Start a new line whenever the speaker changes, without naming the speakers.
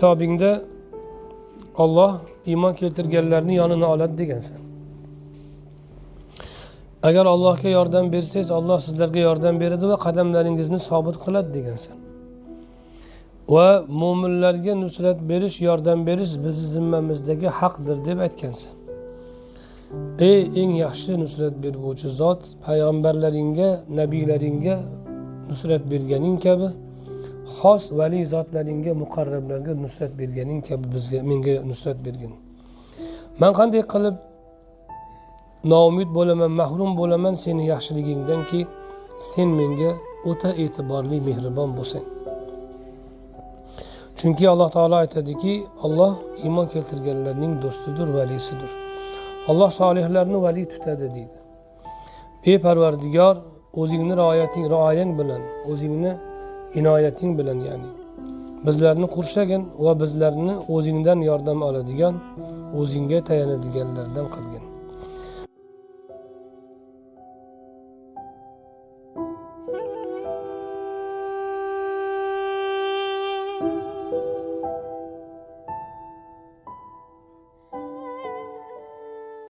kitabinde Allah iman keltirgenlerini yanına alet degen sen. Eğer Allah'a yardım verseniz Allah sizlerge yardım beredi ve kademlerinizni sabit kılat degen. Ve mumullerge nusret beriş, yardım beriş bizi zimmemizdeki haktır deyip etkensin. ey eng yaxshi nusrat berguvchi zot payg'ambarlaringga nabiylaringga nusrat berganing kabi xos valiy zotlaringga muqarrablarga nusrat berganing kabi bizga menga nusrat bergin. Man qanday qilib noumid bo'laman mahrum bo'laman seni yaxshiligingdanki sen menga o'ta e'tiborli mehribon bo'lsang. Chunki alloh taolo aytadiki olloh iymon keltirganlarning do'stidir valisidir. Alloh solihlarni vali tutadi deydi. Ey parvardigor o'zingni rioyating rioyang bilan o'zingni inoyating bilan ya'ni bizlarni qurshagin va bizlarni o'zingdan yordam oladigan o'zingga tayanadiganlardan qilgin.